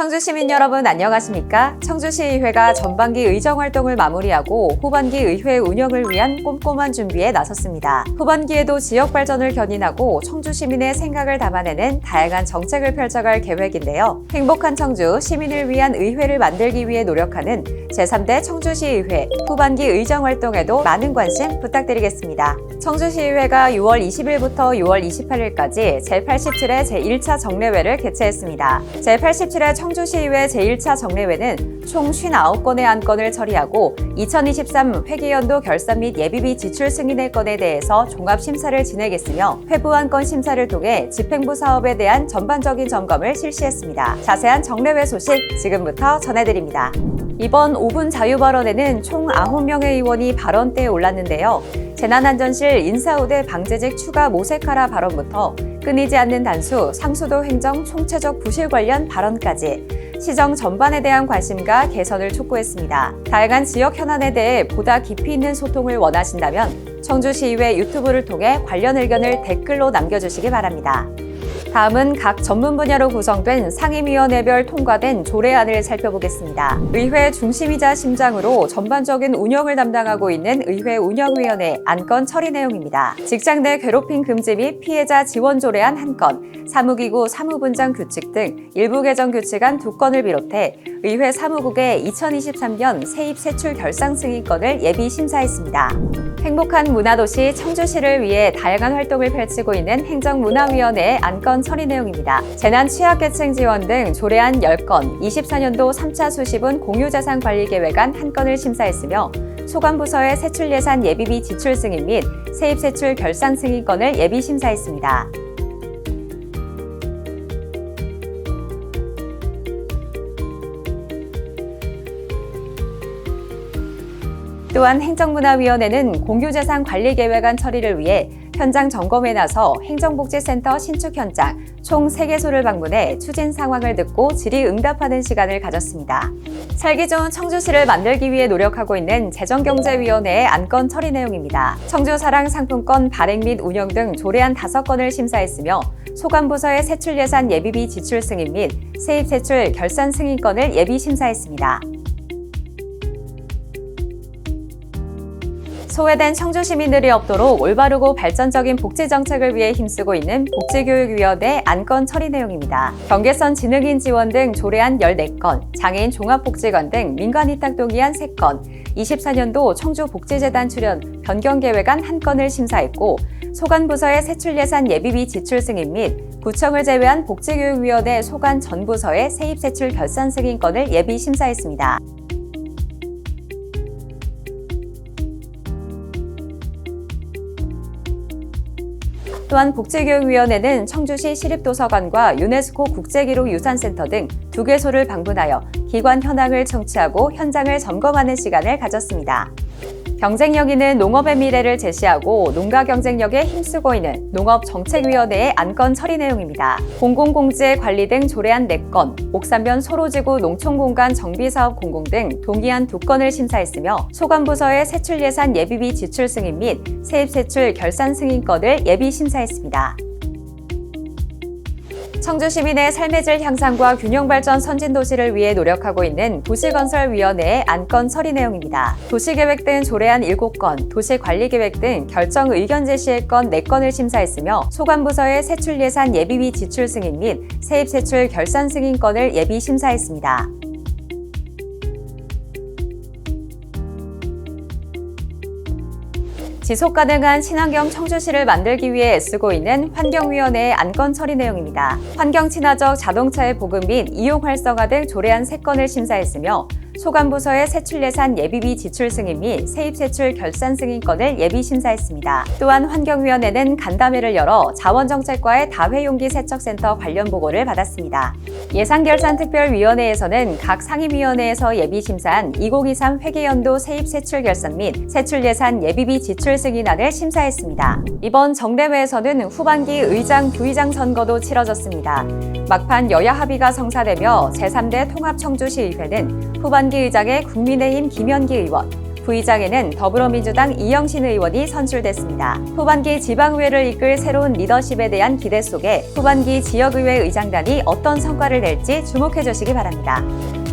청주 시민 여러분 안녕하십니까? 청주시의회가 전반기 의정 활동을 마무리하고 후반기 의회 운영을 위한 꼼꼼한 준비에 나섰습니다. 후반기에도 지역 발전을 견인하고 청주 시민의 생각을 담아내는 다양한 정책을 펼쳐갈 계획인데요. 행복한 청주 시민을 위한 의회를 만들기 위해 노력하는 제3대 청주시의회 후반기 의정 활동에도 많은 관심 부탁드리겠습니다. 청주시의회가 6월 20일부터 6월 28일까지 제87회 제1차 정례회를 개최했습니다. 제87회 청주시의회 제1차 정례회는 총 59건의 안건을 처리하고 2023 회계연도 결산 및 예비비 지출 승인의 건에 대해서 종합 심사를 진행했으며 회부안건 심사를 통해 집행부 사업에 대한 전반적인 점검을 실시했습니다. 자세한 정례회 소식 지금부터 전해드립니다. 이번 5분 자유발언에는 총 9명의 의원이 발언대에 올랐는데요. 재난안전실 인사후대 방제직 추가 모색하라 발언부터 끊이지 않는 단수, 상수도 행정 총체적 부실 관련 발언까지 시정 전반에 대한 관심과 개선을 촉구했습니다. 다양한 지역 현안에 대해 보다 깊이 있는 소통을 원하신다면 청주시의회 유튜브를 통해 관련 의견을 댓글로 남겨주시기 바랍니다. 다음은 각 전문 분야로 구성된 상임위원회별 통과된 조례안을 살펴보겠습니다. 의회 중심이자 심장으로 전반적인 운영을 담당하고 있는 의회 운영위원회 안건 처리 내용입니다. 직장 내 괴롭힘 금지 및 피해자 지원 조례안 한 건, 사무기구 사무분장 규칙 등 일부 개정 규칙안 두 건을 비롯해 의회 사무국의 2023년 세입 세출 결상 승인건을 예비 심사했습니다. 행복한 문화도시 청주시를 위해 다양한 활동을 펼치고 있는 행정문화위원회의 안건 처리 내용입니다. 재난 취약계층 지원 등 조례안 10건, 24년도 3차 수시분 공유자산 관리 계획안 한 건을 심사했으며 소관부서의 세출 예산 예비비 지출 승인 및 세입 세출 결산 승인건을 예비 심사했습니다. 또한 행정문화위원회는 공유재산 관리 계획안 처리를 위해 현장 점검에 나서 행정복지센터 신축 현장 총 3개소를 방문해 추진 상황을 듣고 질의 응답하는 시간을 가졌습니다. 살기 좋은 청주시를 만들기 위해 노력하고 있는 재정경제위원회의 안건 처리 내용입니다. 청주사랑 상품권 발행 및 운영 등 조례안 5건을 심사했으며 소관부서의 세출예산 예비비 지출 승인 및 세입세출 결산 승인건을 예비 심사했습니다. 소외된 청주 시민들이 없도록 올바르고 발전적인 복지 정책을 위해 힘쓰고 있는 복지교육위원회 안건 처리 내용입니다. 경계선 지능인 지원 등 조례안 14건, 장애인 종합복지관 등 민간 위탁 동의안 3건, 24년도 청주복지재단 출연 변경 계획안 1건을 심사했고 소관부서의 세출예산 예비비 지출 승인 및 구청을 제외한 복지교육위원회 소관 전부서의 세입세출 결산 승인건을 예비 심사했습니다. 또한 복지교육위원회는 청주시 시립도서관과 유네스코 국제기록유산센터 등 두 개소를 방문하여 기관 현황을 청취하고 현장을 점검하는 시간을 가졌습니다. 경쟁력 있는 농업의 미래를 제시하고 농가 경쟁력에 힘쓰고 있는 농업정책위원회의 안건 처리 내용입니다. 공공공지의 관리 등 조례안 4건, 옥산변 소로지구 농촌공간 정비사업 공공 등 동의안 2건을 심사했으며 소관부서의 세출예산 예비비 지출 승인 및 세입세출 결산 승인건을 예비 심사했습니다. 청주 시민의 삶의 질 향상과 균형 발전 선진 도시를 위해 노력하고 있는 도시건설위원회의 안건 처리 내용입니다. 도시계획 등 조례안 7건, 도시관리계획 등 결정 의견 제시의 건 4건을 심사했으며 소관부서의 세출 예산 예비비 지출 승인 및 세입 세출 결산 승인건을 예비 심사했습니다. 지속 가능한 친환경 청주시를 만들기 위해 애쓰고 있는 환경위원회의 안건 처리 내용입니다. 환경 친화적 자동차의 보급 및 이용 활성화 등 조례안 3건을 심사했으며 소관부서의 세출예산 예비비 지출 승인 및 세입세출 결산 승인건을 예비 심사했습니다. 또한 환경위원회는 간담회를 열어 자원정책과의 다회용기 세척센터 관련 보고를 받았습니다. 예산결산특별위원회에서는 각 상임위원회에서 예비 심사한 2023 회계연도 세입세출 결산 및 세출예산 예비비 지출 승인안을 심사했습니다. 이번 정례회에서는 후반기 의장, 부의장 선거도 치러졌습니다. 막판 여야 합의가 성사되며 제3대 통합청주시의회는 후반기 의장의 국민의힘 김현기 의원, 부의장에는 더불어민주당 이영신 의원이 선출됐습니다. 후반기 지방의회를 이끌 새로운 리더십에 대한 기대 속에 후반기 지역의회 의장단이 어떤 성과를 낼지 주목해 주시기 바랍니다.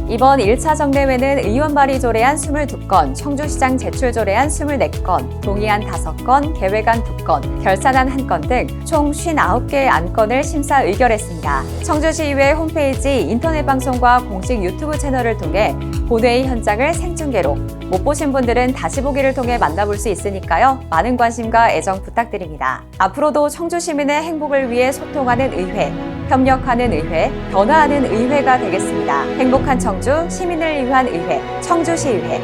이번 1차 정례회는 의원 발의 조례안 22건, 청주시장 제출 조례안 24건, 동의안 5건, 계획안 2건, 결산안 1건 등 총 59개의 안건을 심사 의결했습니다. 청주시의회 홈페이지 인터넷 방송과 공식 유튜브 채널을 통해 본회의 현장을 생중계로 못 보신 분들은 다시 보기를 통해 만나볼 수 있으니까요. 많은 관심과 애정 부탁드립니다. 앞으로도 청주 시민의 행복을 위해 소통하는 의회, 협력하는 의회, 변화하는 의회가 되겠습니다. 행복한 청주, 시민을 위한 의회, 청주시의회.